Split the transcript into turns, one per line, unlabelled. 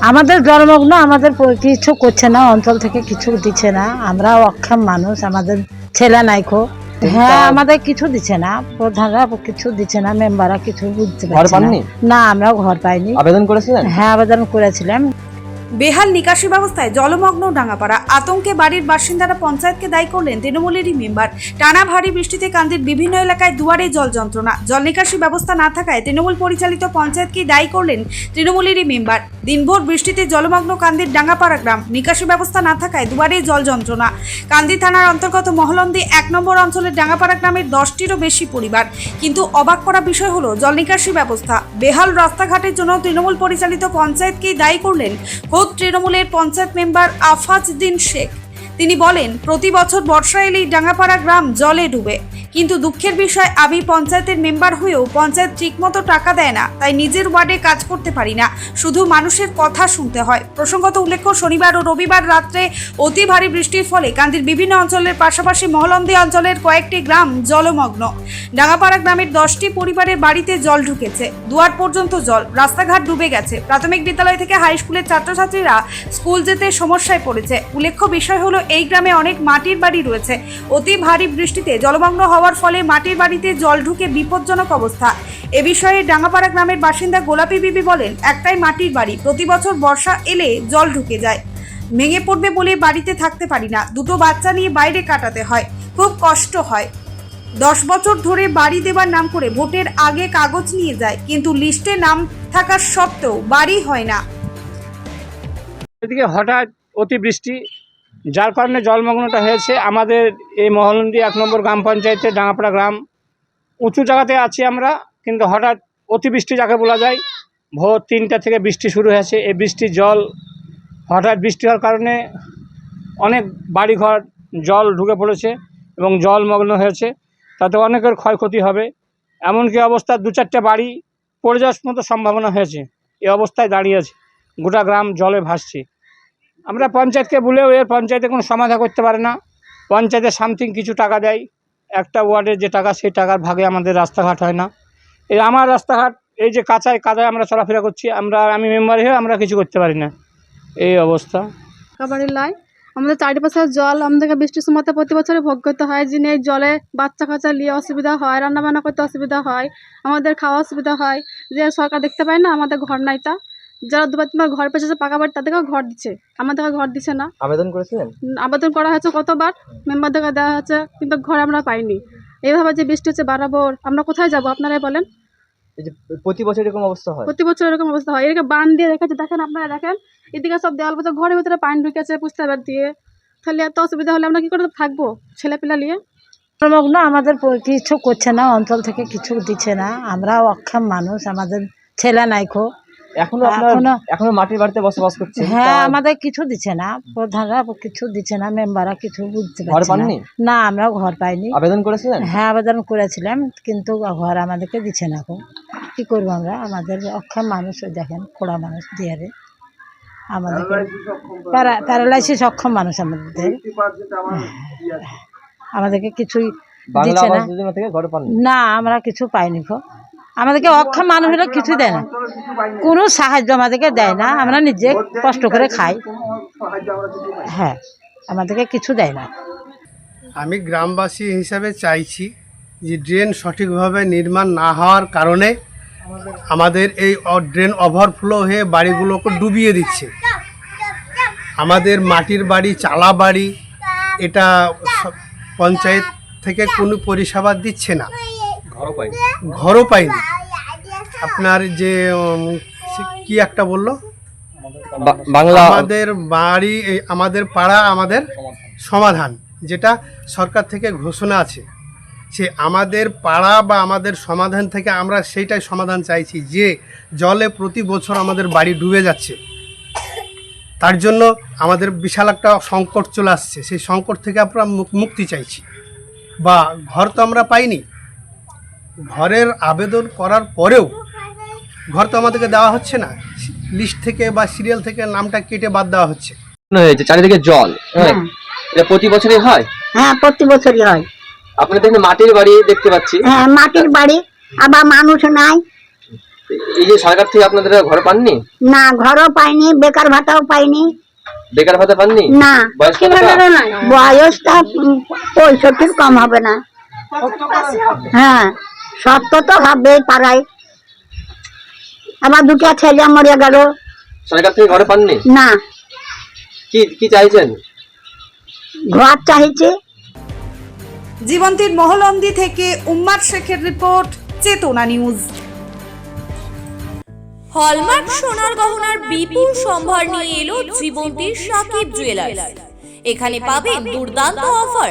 আমাদের জলমগ্ন আমাদের কিছু করছে না অঞ্চল থেকে কিছু দিচ্ছে না। আমরা অক্ষম মানুষ আমাদের ছেলে নাইকো হ্যাঁ আমাদের কিছু দিচ্ছে না প্রধানরা কিছু দিচ্ছে না মেম্বাররা কিছু বুঝতে পারছে না। না আমরা ঘর পাইনি।
আবেদন করেছিলাম
হ্যাঁ আবেদন করেছিলাম।
বেহাল নিকাশি ব্যবস্থায় জলমগ্ন ডাঙ্গাপাড়া। আতঙ্কে বাড়ির বাসিন্দারা পঞ্চায়েতকে দায়ী করলেন তৃণমূলেরই মেম্বার। টানা ভারী বৃষ্টিতে কান্দির বিভিন্ন এলাকায় দুয়ারে জল যন্ত্রণা। জল নিকাশি ব্যবস্থা না থাকায় তৃণমূল পরিচালিত পঞ্চায়েতকেই দায়ী করলেন তৃণমূলেরই মেম্বার। দিনভর বৃষ্টিতে জলমগ্ন কান্দির ডাঙ্গাপাড়া গ্রাম। নিকাশি ব্যবস্থা না থাকায় দুয়ারে জল যন্ত্রণা। কান্দি থানার অন্তর্গত মহলন্দি এক নম্বর অঞ্চলের ডাঙ্গাপাড়া গ্রামের দশটিরও বেশি পরিবার। কিন্তু অবাক করা বিষয় হলো জল নিকাশি ব্যবস্থা। বেহাল রাস্তাঘাটের জন্য তৃণমূল পরিচালিত পঞ্চায়েতকেই দায়ী করলেন খোদ তৃণমূলের পঞ্চায়েত মেম্বার আফাজদ্দিন শেখ। তিনি বলেন, প্রতি বছর বর্ষা এলেই ডাঙ্গাপাড়া গ্রাম জলে ডুবে। কিন্তু দুঃখের বিষয়, আমি পঞ্চায়েতের মেম্বার হয়েও পঞ্চায়েত ঠিকমতো টাকা দেয় না, তাই নিজের ওয়ার্ডে কাজ করতে পারি না। শুধু মানুষের কথা শুনতে হয়। প্রসঙ্গত উল্লেখ্য, শনিবার ও রবিবার রাত্রে অতি ভারী বৃষ্টির ফলে কান্দির বিভিন্ন অঞ্চলের পাশাপাশি মহলন্দি অঞ্চলের কয়েকটি গ্রাম জলমগ্ন। ডাঙ্গাপাড়া গ্রামের দশটি পরিবারের বাড়িতে জল ঢুকেছে। দুয়ার পর্যন্ত জল, রাস্তাঘাট ডুবে গেছে। প্রাথমিক বিদ্যালয় থেকে হাই স্কুলের ছাত্রছাত্রীরা স্কুল যেতে সমস্যায় পড়েছে। উল্লেখ্য বিষয় হলো এই গ্রামে অনেক মাটির বাড়ি রয়েছে। অতি ভারী বৃষ্টিতে জলমগ্ন হওয়ার ফলে মাটির বাড়িতে জল ঢুকে বিপজ্জনক অবস্থা। এ বিষয়ে ডাঙ্গাপাড়া গ্রামের বাসিন্দা গোলাপি বিবি বলেন, একটাই মাটির বাড়ি প্রতি বছর বর্ষা এলে জল ঢুকে যায়। ভেঙে পড়বে বলে বাড়িতে থাকতে পারি না, দুটো বাচ্চা নিয়ে বাইরে কাটাতে হয়, খুব কষ্ট হয়। দশ বছর ধরে বাড়ি দেবার নাম করে ভোটের আগে কাগজ নিয়ে যায়, কিন্তু লিস্টে নাম থাকার সত্ত্বেও বাড়ি হয় না।
এদিকে হঠাৎ অতিবৃষ্টি যার কারণে জলমগ্নটা হয়েছে। আমাদের এই মহলন্দি এক নম্বর গ্রাম পঞ্চায়েতের ডাঙাপাড়া গ্রাম। উঁচু জায়গাতে আছি আমরা, কিন্তু হঠাৎ অতিবৃষ্টি যাকে বলা যায়, ভোর তিনটা থেকে বৃষ্টি শুরু হয়েছে। এই বৃষ্টির জল হঠাৎ বৃষ্টি হওয়ার কারণে অনেক বাড়িঘর জল ঢুকে পড়েছে এবং জলমগ্ন হয়েছে। তাতে অনেকের ক্ষয়ক্ষতি হবে। এমনকি অবস্থা দু চারটে বাড়ি পড়ে যাওয়ার মতো সম্ভাবনা হয়েছে। এই অবস্থায় দাঁড়িয়ে আছে। গোটা গ্রাম জলে ভাসছে। আমরা পঞ্চায়েতকে বলেও এর পঞ্চায়েতে কোনো সমাধা করতে পারে না। পঞ্চায়েতে সামথিং কিছু টাকা দেয়। একটা ওয়ার্ডের যে টাকা, সেই টাকার ভাগে আমাদের রাস্তাঘাট হয় না। এই আমার রাস্তাঘাট, এই যে কাঁচায় কাদায় আমরা চলাফেরা করছি, আমরা, আমি মেম্বার হয়ে আমরা কিছু করতে পারি না। এই অবস্থা।
খাবারের লাই। আমাদের চারিপাশে জল, আমাদেরকে বৃষ্টির সময়তে প্রতি বছরে ভোগ করতে হয়। যিনি এই জলে বাচ্চা কাচ্চা নিয়ে অসুবিধা হয়, রান্নাবান্না করতে অসুবিধা হয়, আমাদের খাওয়া অসুবিধা হয়, যে সরকার দেখতে পায় না, আমাদের ঘর নাই তা। যারা দুবার তিনবার ঘর পেয়েছে পাকা বাড়ি তাদেরকেও ঘর দিচ্ছে। আমাদেরকে ঘর দিচ্ছে না।
আবেদন করেছিলেন?
আবেদন করা হয়েছে কতবার মেম্বারদেরকে দেওয়া হয়েছে কিন্তু ঘর আমরা পাইনি। এইভাবে যে বৃষ্টি হচ্ছে বারাবর আমরা কোথায় যাব আপনারাই বলেন?
এই যে প্রতি বছর এরকম অবস্থা হয়?
প্রতি বছর এরকম অবস্থা হয়। এদিকে বান দিয়ে রেখেছে দেখেন আপনারা দেখেন। এদিকে সব দেওয়াল বছর ঘরের ভিতরে পানি ঢুকেছে পুষতে পার দিয়ে। তাহলে এত অসুবিধা হলে আমরা কি করে থাকব ছেলে পেলা নিয়ে?
জলমগ্ন আমাদের কিছু করছে না অঞ্চল থেকে কিছু দিচ্ছে না। আমরা অক্ষম মানুষ আমাদের ছেলে নাইকো
এখনও আপনার
এখনো-
এখনও মাটির বাড়িতে বসবাস করছেন?
হ্যাঁ আমাদের কিছু দিচ্ছে না। প্রধানরা কিছু দিচ্ছে না মেম্বাররা কিছু বুঝতে পারছে না। আমরা ঘর পাইনি।
আবেদন করেছিলেন?
হ্যাঁ আবেদন করেছিলাম কিন্তু ঘর আমাদেরকে দিচ্ছে না এখন কি করব আমরা? আমাদের অক্ষম মানুষ দেখেন খোড়া মানুষ দিয়ারে প্যারালাইসিস অক্ষম মানুষ আমাদের। আমাদেরকে কিছুই দিচ্ছে না। না আমরা কিছু পাইনি গো। আমাদেরকে অক্ষম মানুষ হলে কিছু দেয় না। কোনো সাহায্য আমাদেরকে দেয় না। আমরা নিজে কষ্ট করে খাই। হ্যাঁ আমাদেরকে কিছু দেয় না।
আমি গ্রামবাসী হিসাবে চাইছি যে ড্রেন সঠিকভাবে নির্মাণ না হওয়ার কারণে আমাদের এই ড্রেন ওভারফ্লো হয়ে বাড়িগুলোকে ডুবিয়ে দিচ্ছে। আমাদের মাটির বাড়ি চালা বাড়ি এটা পঞ্চায়েত থেকে কোনো পরিষেবা দিচ্ছে না। ঘরও পাইনি। আপনার যে উম, সে- কি একটা বলল?
বা- বাংলা
আমাদের বাড়ি এই আমাদের পাড়া আমাদের সমাধান যেটা সরকার থেকে ঘোষণা আছে। সে আমাদের পাড়া বা আমাদের সমাধান থেকে আমরা সেইটাই সমাধান চাইছি যে জলে প্রতি বছর আমাদের বাড়ি ডুবে যাচ্ছে। তার জন্য আমাদের বিশাল একটা সংকট চলে আসছে। সেই সংকট থেকে আমরা মুক- মুক্তি চাইছি। বা ঘর তো আমরা পাইনি। ঘরের আবেদন করার পরেও ঘর তো আমাদেরকে দেওয়া হচ্ছে না। লিস্ট থেকে বা সিরিয়াল থেকে নামটা কেটে বাদ দেওয়া হচ্ছে।
হয়েছে চারিদিকে জল হ্যাঁ? এটা প্রতি বছরই হয়?
হ্যাঁ প্রতি বছরই হয়।
আপনাদের মাটির বাড়ি দেখতে পাচ্ছি।
হ্যাঁ মাটির বাড়ি আবার মানুষ নাই।
এই যে সরকার থেকে আপনাদের ঘর পাননি?
না ঘরও পাইনি বেকার ভাতাও পাইনি।
বেকার ভাতা পাননি?
না। বয়সটা পঁয়ষট্টির কম হবে না। হ্যাঁ। সত্য তো হবে পাড়ায়। আমার দুটো ছেলে মরে গেল।
সরকার থেকে ঘরে পাননি?
না।
কি কি চাইছেন?
ঘর চাইছে
জীবন্তীর মহলন্দি থেকে উম্মার শেখের রিপোর্ট চেতনা নিউজ।
হলমার্ক সোনার গহনার বিপুল সম্ভার নিয়ে এলো জীবন্তীর সাকিব জুয়েলার্স। এখানে পাবেন দুর্দান্ত অফার।